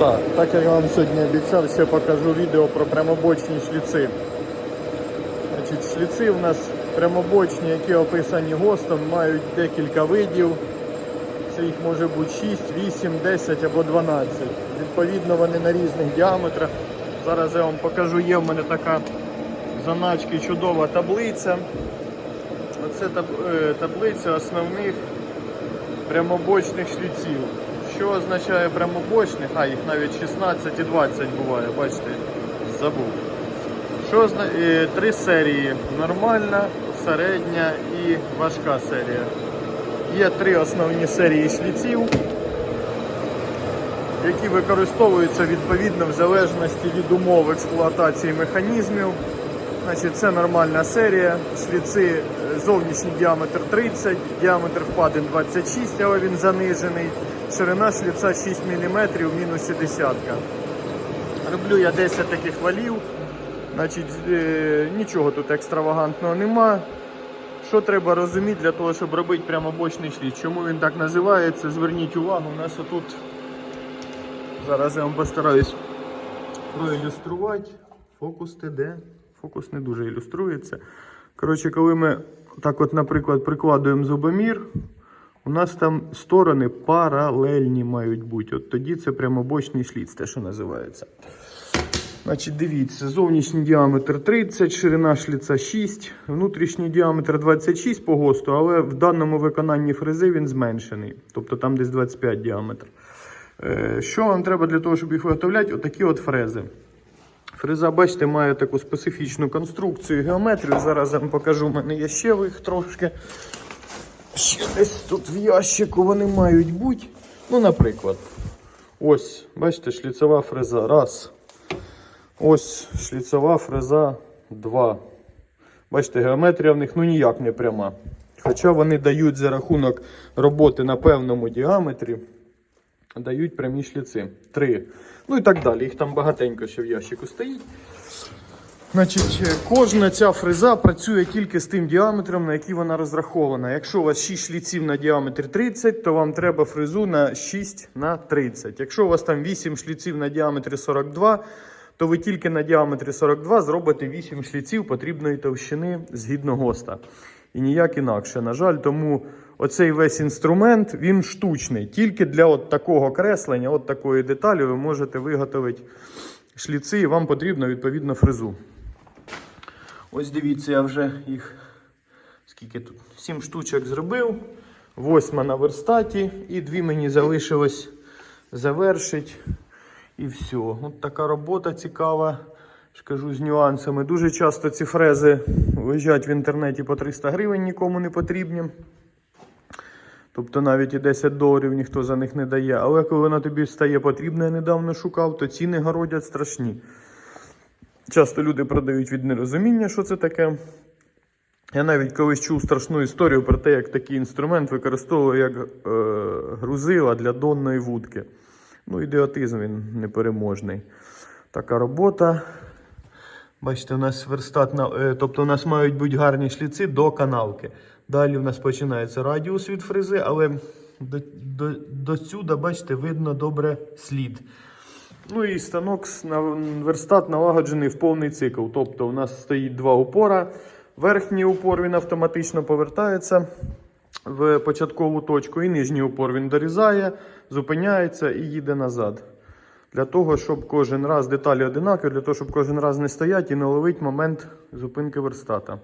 Так, так як я вам сьогодні обіцяв, ще покажу відео про прямобочні шліци. Значить, шліци у нас прямобочні, які описані ГОСТом, мають декілька видів. Це їх може бути 6, 8, 10 або 12. Відповідно, вони на різних діаметрах. Зараз я вам покажу, є в мене така заначки чудова таблиця. Оце таб- е, таблиця основних прямобочних шліців. Що означає прямобочних? А, їх навіть 16 і 20 буває, бачите, забув. Що озна... Три серії: нормальна, середня і важка серія. Є три основні серії шліців, які використовуються відповідно в залежності від умов експлуатації механізмів. Значить, це нормальна серія. Шліци е, зовнішній діаметр 30, діаметр впадин 26, але він занижений. Ширина шліца 6 мм, мінус десятка. Роблю я 10 таких валів. Значить, е, нічого тут екстравагантного нема. Що треба розуміти для того, щоб робити прямобочний шліц? Чому він так називається? Зверніть увагу, у нас отут. Зараз я вам постараюсь проілюструвати. Фокус ТД. Фокус не дуже ілюструється. Коротше, коли ми так от, наприклад, прикладуємо зубомір, у нас там сторони паралельні мають бути. От тоді це прямобочний шліц, те, що називається. Значить, дивіться, зовнішній діаметр 30, ширина шліца 6, внутрішній діаметр 26 по ГОСТу, але в даному виконанні фрези він зменшений. Тобто там десь 25 діаметр. Е, Що вам треба для того, щоб їх виготовляти? Отакі от фрези. Фреза, бачите, має таку специфічну конструкцію, геометрію. Зараз я вам покажу, у мене є ще їх трошки. Ще десь тут в ящику вони мають бути. Ну, наприклад, ось, бачите, шліцева фреза. Раз. Ось шліцева фреза 2. Бачите, геометрія в них ну ніяк не пряма. Хоча вони дають за рахунок роботи на певному діаметрі, дають прямі шліци. 3. Ну і так далі. Їх там багатенько ще в ящику стоїть. Значить, кожна ця фреза працює тільки з тим діаметром, на який вона розрахована. Якщо у вас 6 шліців на діаметр 30, то вам треба фрезу на 6 на 30. Якщо у вас там 8 шліців на діаметрі 42, то ви тільки на діаметрі 42 зробите 8 шліців потрібної товщини згідно ГОСТа. І ніяк інакше. На жаль, тому оцей весь інструмент він штучний. Тільки для от такого креслення, от такої деталі, ви можете виготовити шліци, і вам потрібно відповідно фрезу. Ось дивіться, я вже їх скільки тут? 7 штучок зробив. Восьма на верстаті, і дві мені залишилось завершити. І все. От така робота цікава. ж Кажу з нюансами. Дуже часто ці фрези лежать в інтернеті по 300 гривень, нікому не потрібні. Тобто навіть і 10 доларів ніхто за них не дає. Але коли вона тобі стає потрібна, я недавно шукав, то ціни городять страшні. Часто люди продають від нерозуміння, що це таке. Я навіть колись чув страшну історію про те, як такий інструмент використовує як е, грузила для донної вудки. Ну, ідіотизм він непереможний. Така робота. Бачите, у нас верстат, на- е, тобто у нас мають бути гарні шліци до канавки. Далі у нас починається радіус від фрези, але до, до, до сюди, бачите, видно добре слід. Ну і станок на верстат налагоджений в повний цикл. Тобто у нас стоїть два упора. Верхній упор він автоматично повертається в початкову точку, і нижній упор він дорізає, зупиняється і їде назад. Для того, щоб кожен раз деталі одинакові, для того, щоб кожен раз не стояти і не ловити момент зупинки верстата.